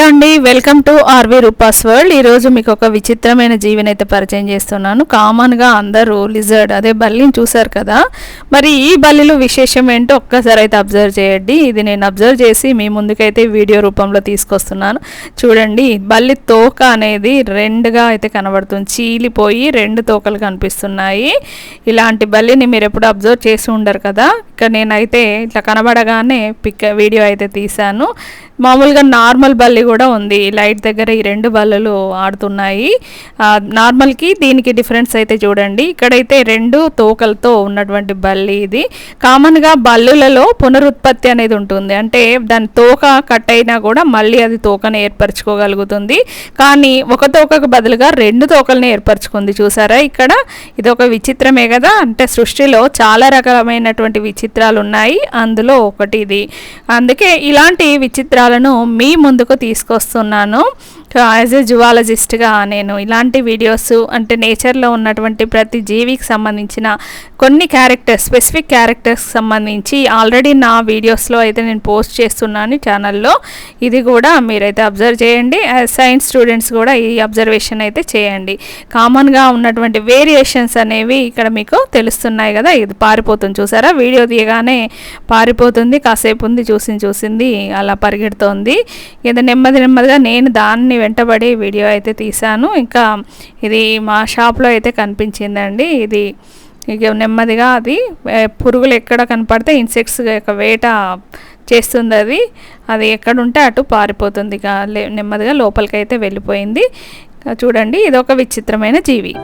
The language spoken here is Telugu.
హలో అండి welcome to RV Rupa's world. ఈరోజు మీకు ఒక విచిత్రమైన జీవిని అయితే పరిచయం చేస్తున్నాను. కామన్గా అందరూ లిజర్డ్ అదే బల్లిని చూసారు కదా. మరి ఈ బల్లిలో విశేషం ఏంటో ఒక్కసారి అయితే అబ్జర్వ్ చేయండి. ఇది నేను అబ్జర్వ్ చేసి మీ ముందుకైతే వీడియో రూపంలో తీసుకొస్తున్నాను. చూడండి బల్లి తోక అనేది రెండుగా అయితే కనబడుతుంది. చీలిపోయి రెండు తోకలు కనిపిస్తున్నాయి. ఇలాంటి బల్లిని మీరు ఎప్పుడు అబ్జర్వ్ చేసి ఉండరు కదా. ఇక నేనైతే ఇట్లా కనబడగానే పిక్ వీడియో అయితే తీశాను. మామూలుగా నార్మల్ బల్లి కూడా ఉంది. లైట్ దగ్గర ఈ రెండు బల్లలు ఆడుతున్నాయి. నార్మల్కి దీనికి డిఫరెన్స్ అయితే చూడండి. ఇక్కడైతే రెండు తోకలతో ఉన్నటువంటి బల్లి ఇది. కామన్గా బల్లులలో పునరుత్పత్తి అనేది ఉంటుంది. అంటే దాని తోక కట్ అయినా కూడా మళ్ళీ అది తోకను ఏర్పరచుకోగలుగుతుంది. కానీ ఒక తోకకు బదులుగా రెండు తోకల్ని ఏర్పరచుకుంది. చూసారా ఇక్కడ? ఇది ఒక విచిత్రమే కదా? అంటే సృష్టిలో చాలా రకమైనటువంటి విచిత్రాలు ఉన్నాయి అందులో ఒకటి ఇది. అందుకే ఇలాంటి విచిత్రాలను మీ ముందుకు తీసుకు తీసుకొస్తున్నాను. యాజ్ ఏ జువాలజిస్ట్గా నేను ఇలాంటి వీడియోస్ అంటే నేచర్లో ఉన్నటువంటి ప్రతి జీవికి సంబంధించిన కొన్ని క్యారెక్టర్స్ స్పెసిఫిక్ క్యారెక్టర్స్ సంబంధించి ఆల్రెడీ నా వీడియోస్లో అయితే నేను పోస్ట్ చేస్తున్నాను ఛానల్లో ఇది కూడా మీరైతే అబ్జర్వ్ చేయండి. సైన్స్ స్టూడెంట్స్ కూడా ఈ అబ్జర్వేషన్ అయితే చేయండి. కామన్గా ఉన్నటువంటి వేరియేషన్స్ అనేవి ఇక్కడ మీకు తెలుస్తున్నాయి కదా. ఇది పారిపోతుంది చూసారా? వీడియో తీయగానే పారిపోతుంది కాసేపు ఉంది చూసింది చూసింది అలా పరిగెడుతోంది. ఇది నెమ్మది నెమ్మదిగా నేను దాన్ని వెంటబడి వీడియో అయితే తీశాను. ఇంకా ఇది మా షాప్లో అయితే కనిపించిందండి. ఇది ఇక నెమ్మదిగా అది పురుగులు ఎక్కడ కనపడితే ఇన్సెక్ట్స్ యొక్క వేట చేస్తుంది అది అది ఎక్కడుంటే అటు పారిపోతుంది. ఇక నెమ్మదిగా లోపలికి అయితే వెళ్ళిపోయింది. చూడండి ఇది ఒక విచిత్రమైన జీవి.